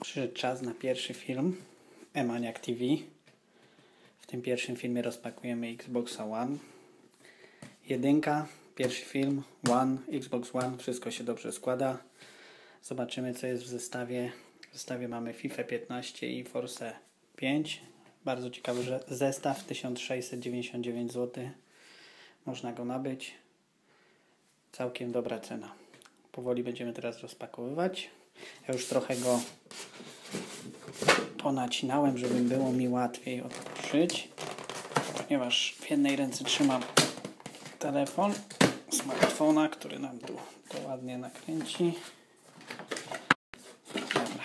Przyszedł czas na pierwszy film Emaniac TV. W tym pierwszym filmie rozpakujemy Xboxa One. Jedynka, pierwszy film, One, Xbox One, wszystko się dobrze składa. Zobaczymy co jest w zestawie. W zestawie mamy FIFA 15 i Force 5. Bardzo ciekawy zestaw, 1699 zł. Można go nabyć. Całkiem dobra cena. Powoli będziemy teraz rozpakowywać. Ja już trochę go ponacinałem, żeby było mi łatwiej otworzyć. Ponieważ w jednej ręce trzymam telefon smartfona, który nam tu to ładnie nakręci. Dobra.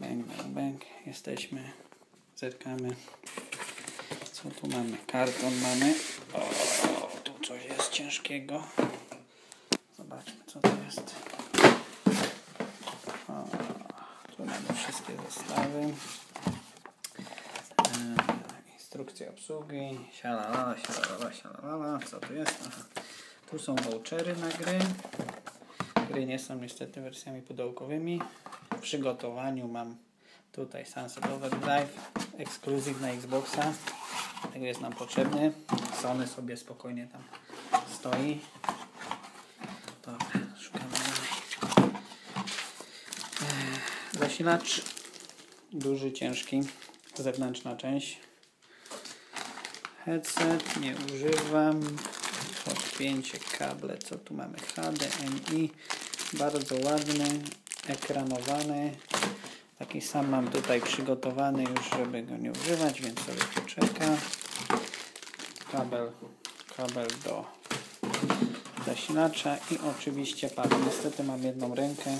Bang, bang, bang. Jesteśmy. Zerkamy. Co tu mamy? Karton mamy. O, tu coś jest ciężkiego. Zobaczmy, co to jest. O, tu mamy wszystkie zestawy. E, instrukcja obsługi. Sialalala, sialalala, sialalala. Co tu jest? Aha. Tu są vouchery na gry. Gry nie są niestety wersjami pudełkowymi. W przygotowaniu mam tutaj Sunset Overdrive, ekskluzyw na Xboxa. Tego jest nam potrzebny. Sony sobie spokojnie tam stoi. Dobra, szukamy dalej. Eee, Zasilacz duży, ciężki, zewnętrzna część. Headset nie używam. Podpięcie kable, co tu mamy? HDMI, bardzo ładny, ekranowany. Taki sam mam tutaj przygotowany już, żeby go nie używać, więc sobie poczeka. Kabel, kabel do zasilacza i oczywiście pad. Niestety mam jedną rękę.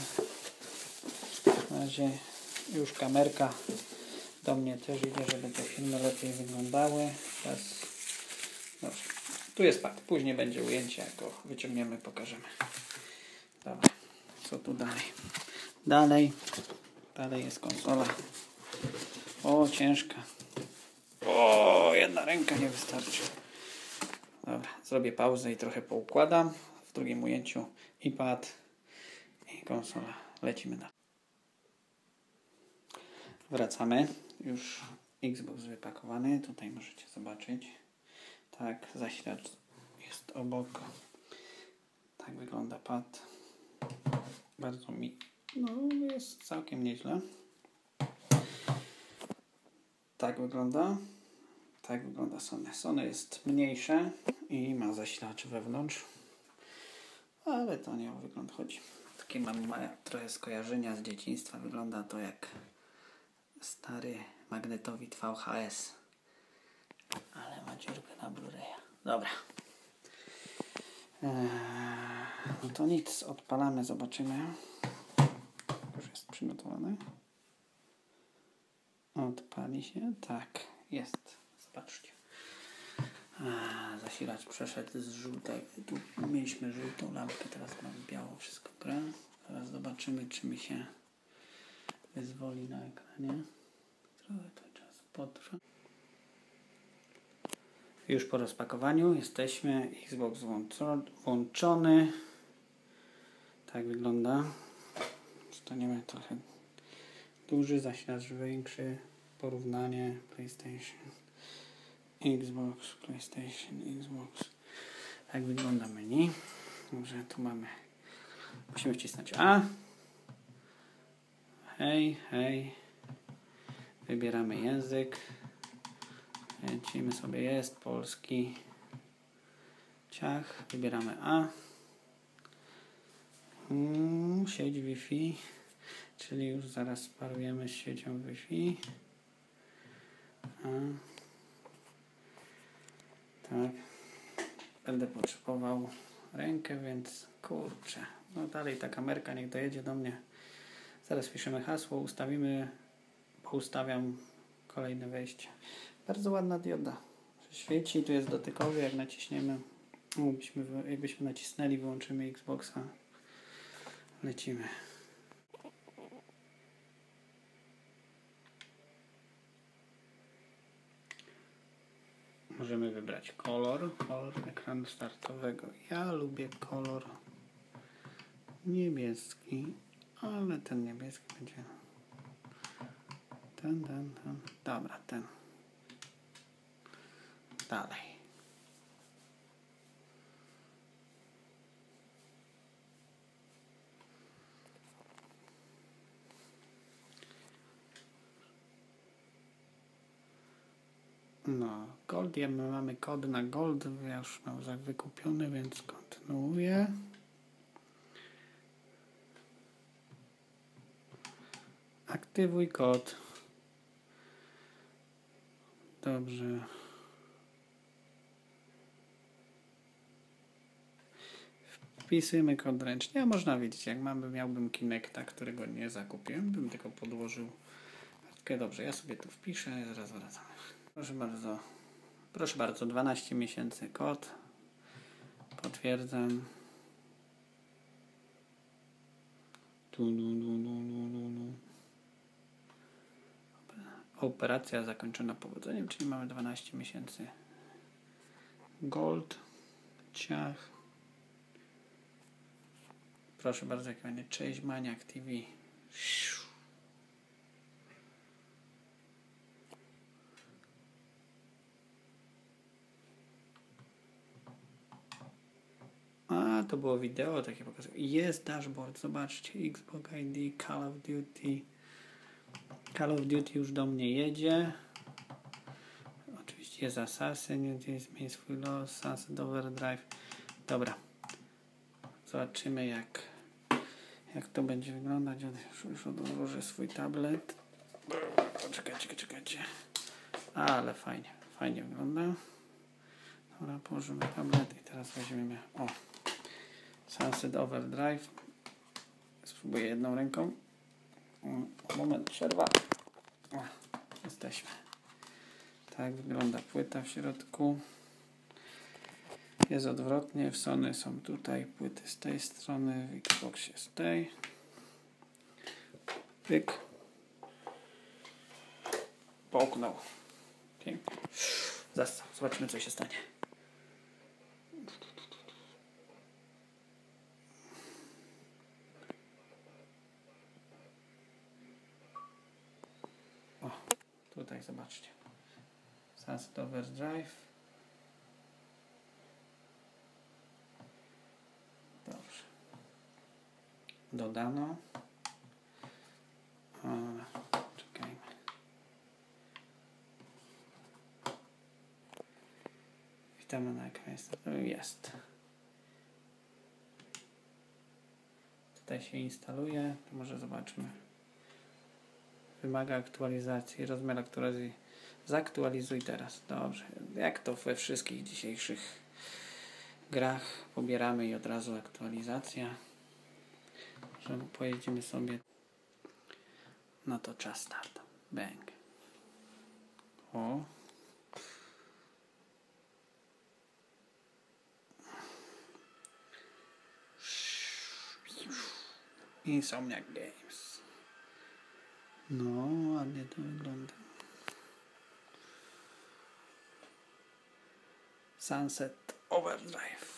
Na razie już kamerka do mnie też idzie, żeby te filmy lepiej wyglądały. Teraz, dobrze. Tu jest pad. Później będzie ujęcie, jak wyciągniemy, pokażemy. Dobra. Co tu dalej? Dalej. Dalej jest konsola. O, ciężka. O, jedna ręka nie wystarczy. Dobra, zrobię pauzę i trochę poukładam. W drugim ujęciu i pad, i konsola. Lecimy dalej. Wracamy. Już Xbox wypakowany. Tutaj możecie zobaczyć. Tak, zasilacz jest obok. Tak wygląda pad. Bardzo mi no, jest całkiem nieźle. Tak wygląda. Tak wygląda Sony. Sony jest mniejsze i ma zasilacz wewnątrz. Ale to nie o wygląd chodzi. Takie mam ma- trochę skojarzenia z dzieciństwa. Wygląda to jak stary magnetowid VHS. Ale ma dziurkę na Blu-raya. Dobra. Eee, no to nic. Odpalamy, zobaczymy. Już jest przygotowane. Odpali się? Tak, jest. Zobaczcie. A, zasilacz przeszedł z żółtego. Tu mieliśmy żółtą lampkę, teraz mamy biało, wszystko gra. Teraz zobaczymy, czy mi się wyzwoli na ekranie. Trochę to czasu potrwa. Już po rozpakowaniu jesteśmy. Xbox włączo- włączony. Tak wygląda. Staniemy trochę duży, zasilacz większy. Porównanie PlayStation, Xbox, PlayStation, Xbox. Tak wygląda menu. Dobrze, tu mamy. Musimy wcisnąć A. Hej, hej. Wybieramy język. Lecimy sobie, jest polski. Ciach, wybieramy A. Mm, sieć Wi-Fi, czyli już zaraz sparujemy z siecią Wi-Fi. A. Tak. Będę potrzebował rękę, więc kurczę. No dalej ta kamerka niech dojedzie do mnie. Zaraz piszemy hasło, ustawimy, ustawiam kolejne wejście. Bardzo ładna dioda. Świeci, tu jest dotykowy, jak naciśniemy, jakbyśmy, wy- jakbyśmy nacisnęli, wyłączymy Xboxa. Lecimy. Możemy wybrać kolor, kolor ekranu startowego. Ja lubię kolor niebieski, Ale ten niebieski będzie. Ten, ten, ten. Dobra, ten. Dalej. No, gold, ja my mamy kod na gold, ja już mam wykupiony, więc kontynuuję. Aktywuj kod. Dobrze. Wpisujemy kod ręcznie, a można wiedzieć, jak mamy, miałbym Kinecta, którego nie zakupiłem, bym tylko podłożył. Okay, dobrze, ja sobie tu wpiszę, zaraz wracam. Proszę bardzo. Proszę bardzo, 12 miesięcy kod. Potwierdzam. Tu, tu, tu, tu, tu, tu. Operacja zakończona powodzeniem, czyli mamy 12 miesięcy. Gold. Ciach. Proszę bardzo, jak będzie Chase Maniac TV. A, to było wideo takie pokazuje. Jest dashboard, zobaczcie. Xbox ID, Call of Duty. Call of Duty już do mnie jedzie. Oczywiście jest Assassin, jest mieć swój los, Sunset Overdrive. Dobra. Zobaczymy jak, jak to będzie wyglądać. Już, już odłożę swój tablet. Czekajcie, czekajcie. Ale fajnie, fajnie wygląda. Dobra, położymy tablet i teraz weźmiemy. O, Sunset Overdrive. Spróbuję jedną ręką. Moment, przerwa. Jesteśmy. Tak wygląda płyta w środku. Jest odwrotnie. W Sony są tutaj płyty z tej strony, w Xboxie z tej. Pyk. Połknął. Pięknie. Zastał. Zobaczymy, co się stanie. O, tutaj zobaczcie. Sunset Overdrive. Dobrze. Dodano. Czekajmy. Witamy na ekranie. Jest. Tutaj się instaluje. Może zobaczmy. Wymaga aktualizacji. Rozmiar aktualizacji. Zaktualizuj teraz. Dobrze. Jak to we wszystkich dzisiejszych grach pobieramy i od razu aktualizacja. Że pojedziemy sobie. No to czas start. Bang. O. Insomniac Games. No, ładnie to wygląda. Sunset Overdrive.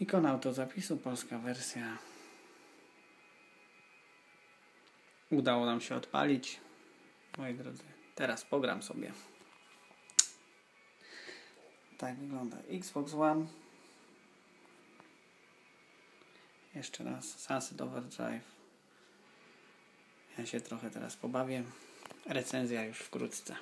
Ikona autozapisu, polska wersja. Udało nam się odpalić. Moi drodzy, teraz pogram sobie. Tak wygląda Xbox One. Jeszcze raz Sunset Overdrive. Ja się trochę teraz pobawię. Recenzja już wkrótce.